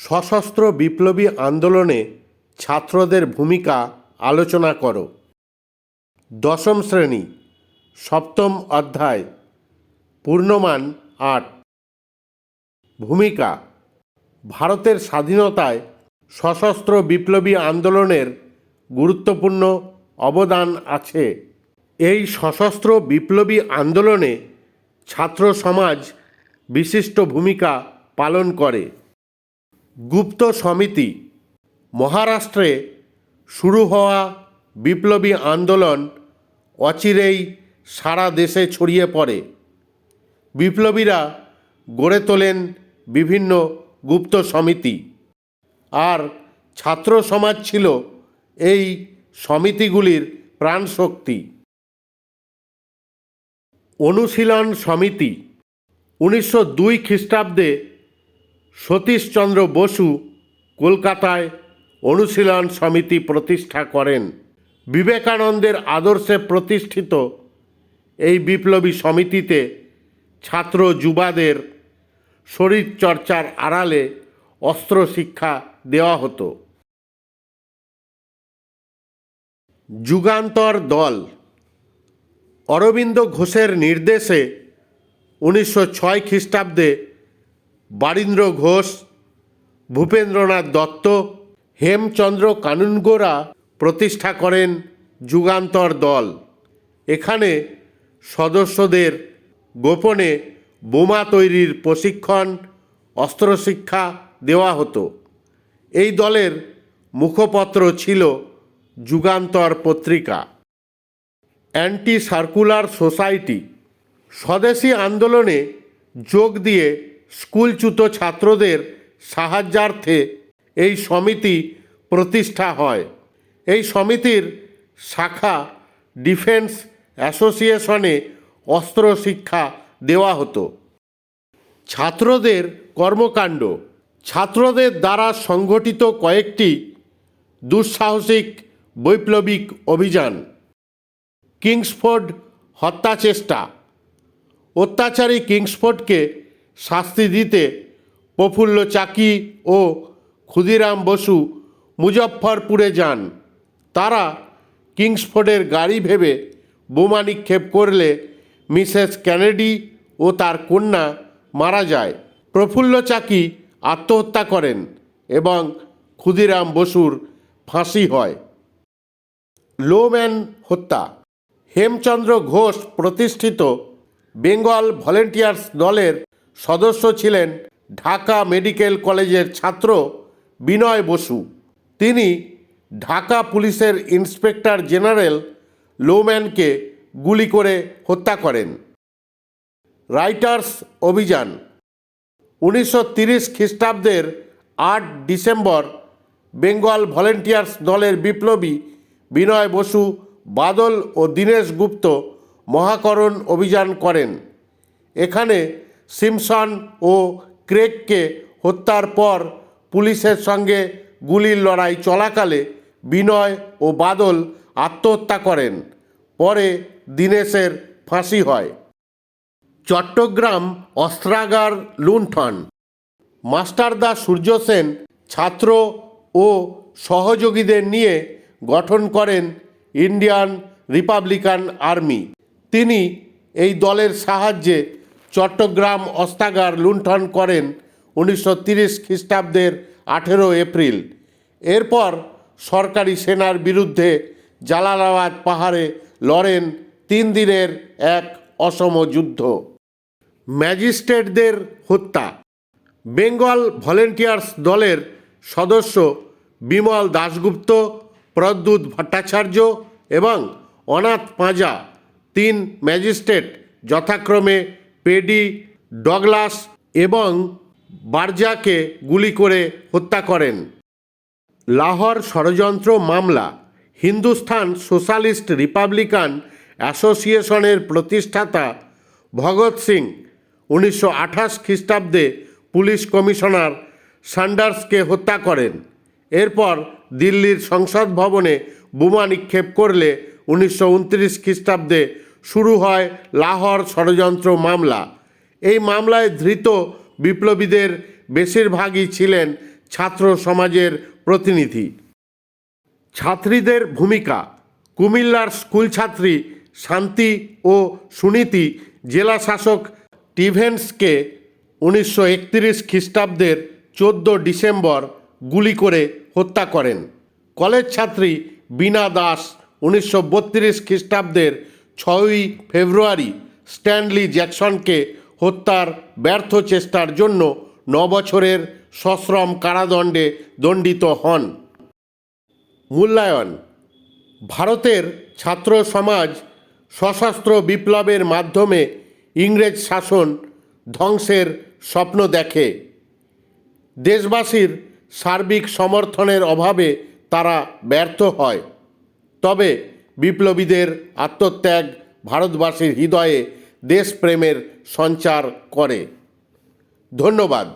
সশস্ত্র বিপ্লবী আন্দোলনে ছাত্রদের ভূমিকা আলোচনা করো। দশম শ্রেণি, সপ্তম অধ্যায়, পূর্ণমান আট। ভূমিকা, ভারতের স্বাধীনতায় সশস্ত্র বিপ্লবী আন্দোলনের গুরুত্বপূর্ণ অবদান আছে। এই সশস্ত্র বিপ্লবী আন্দোলনে ছাত্র সমাজ বিশিষ্ট ভূমিকা পালন করে। গুপ্ত সমিতি মহারাষ্ট্রে শুরু হওয়া বিপ্লবী আন্দোলন অচিরেই সারা দেশে ছড়িয়ে পড়ে। বিপ্লবীরা গড়ে তোলেন বিভিন্ন গুপ্ত সমিতি। আর ছাত্র সমাজ ছিল এই সমিতিগুলির প্রাণশক্তি। অনুশীলন সমিতি উনিশশো দুই খ্রিস্টাব্দে সতীশচন্দ্র বসু কলকাতায় অনুশীলন সমিতি প্রতিষ্ঠা করেন। বিবেকানন্দের আদর্শে প্রতিষ্ঠিত এই বিপ্লবী সমিতিতে ছাত্র যুবাদের শরীরচর্চার আড়ালে অস্ত্র শিক্ষা দেওয়া হতো। যুগান্তর দল। অরবিন্দ ঘোষের নির্দেশে উনিশশো ছয় খ্রিস্টাব্দে বারীন্দ্র ঘোষ, ভূপেন্দ্রনাথ দত্ত, হেমচন্দ্র কানুনগোরা প্রতিষ্ঠা করেন যুগান্তর দল। এখানে সদস্যদের গোপনে বোমা তৈরির প্রশিক্ষণ, অস্ত্রশিক্ষা দেওয়া হতো। এই দলের মুখপত্র ছিল যুগান্তর পত্রিকা। Anti circular society. স্বদেশী আন্দোলনে যোগ দিয়ে স্কুলচ্যুত ছাত্রদের সাহায্যার্থে এই সমিতি প্রতিষ্ঠা হয়। এই সমিতির শাখা ডিফেন্স অ্যাসোসিয়েশনে অস্ত্র শিক্ষা দেওয়া হতো। ছাত্রদের কর্মকাণ্ড। ছাত্রদের দ্বারা সংগঠিত কয়েকটি দুঃসাহসিক বৈপ্লবিক অভিযান। কিংসফোর্ড হত্যা চেষ্টা অত্যাচারী কিংসফোর্ডকে শাস্তি দিতে প্রফুল্ল চাকি ও ক্ষুদিরাম বসু মুজফ্ফরপুরে যান। তারা কিংসফোর্ডের গাড়ি ভেবে বোমা নিক্ষেপ করলে মিসেস ক্যানেডি ও তার কন্যা মারা যায়। প্রফুল্ল চাকি আত্মহত্যা করেন এবং ক্ষুদিরাম বসুর ফাঁসি হয়। লোম্যান হত্যা। হেমচন্দ্র ঘোষ প্রতিষ্ঠিত বেঙ্গল ভলেন্টিয়ার্স দলের সদস্য ছিলেন ঢাকা মেডিকেল কলেজের ছাত্র বিনয় বসু। তিনি ঢাকা পুলিশের ইন্সপেক্টর জেনারেল লোম্যানকে গুলি করে হত্যা করেন। রাইটার্স অভিযান। উনিশশো তিরিশ খ্রিস্টাব্দের আট ডিসেম্বর বেঙ্গল ভলেন্টিয়ার্স দলের বিপ্লবী বিনয় বসু, বাদল ও দীনেশ গুপ্ত মহাকরণ অভিযান করেন। এখানে সিমসন ও ক্রেগকে হত্যার পর পুলিশের সঙ্গে গুলির লড়াই চলাকালে বিনয় ও বাদল আত্মহত্যা করেন। পরে দীনেশের ফাঁসি হয়। চট্টগ্রাম অস্ত্রাগার লুণ্ঠন। মাস্টারদা সূর্য সেন ছাত্র ও সহযোগীদের নিয়ে গঠন করেন ইন্ডিয়ান রিপাবলিকান আর্মি। তিনি এই দলের সাহায্যে চট্টগ্রাম অস্তাগার লুণ্ঠন করেন উনিশশো তিরিশ খ্রিস্টাব্দের আঠেরো এপ্রিল। এরপর সরকারি সেনার বিরুদ্ধে জালালাবাদ পাহাড়ে লড়েন তিন দিনের এক অসম যুদ্ধ। ম্যাজিস্ট্রেটদের হত্যা। বেঙ্গল ভলেন্টিয়ার্স দলের সদস্য বিমল দাশগুপ্ত, প্রদ্যুৎ ভট্টাচার্য এবং অনাথ পাঁজা তিন ম্যাজিস্ট্রেট যথাক্রমে পেডি, ডগলাস এবং বার্জাকে গুলি করে হত্যা করেন। লাহোর ষড়যন্ত্র মামলা হিন্দুস্তান সোশ্যালিস্ট রিপাবলিকান অ্যাসোসিয়েশনের প্রতিষ্ঠাতা ভগৎ সিং, উনিশশো আঠাশ খ্রিস্টাব্দে পুলিশ কমিশনার সান্ডার্সকে হত্যা করেন। এরপর দিল্লির সংসদ ভবনে বোমা নিক্ষেপ করলে উনিশশো উনত্রিশ খ্রিস্টাব্দে শুরু হয় লাহোর ষড়যন্ত্র মামলা। এই মামলায় ধৃত বিপ্লবীদের বেশিরভাগই ছিলেন ছাত্র সমাজের প্রতিনিধি। ছাত্রীদের ভূমিকা, কুমিল্লার স্কুল ছাত্রী শান্তি ও সুনীতি জেলা শাসক টিভেন্সকে উনিশশো একত্রিশ খ্রিস্টাব্দের চোদ্দ ডিসেম্বর গুলি করে হত্যা করেন। কলেজ ছাত্রী বীণা দাস উনিশশো বত্রিশ খ্রিস্টাব্দের ছয়ই ফেব্রুয়ারি স্ট্যানলি জ্যাকসনকে হত্যার ব্যর্থ চেষ্টার জন্য ন বছরের সশ্রম কারাদণ্ডে দণ্ডিত হন। মূল্যায়ন, ভারতের ছাত্র সমাজ সশস্ত্র বিপ্লবের মাধ্যমে ইংরেজ শাসন ধ্বংসের স্বপ্ন দেখে। দেশবাসীর সার্বিক সমর্থনের অভাবে তারা ব্যর্থ হয়। তবে বিপ্লবীদের আত্মত্যাগ ভারতবাসীর হৃদয়ে দেশপ্রেমের সঞ্চার করে। ধন্যবাদ।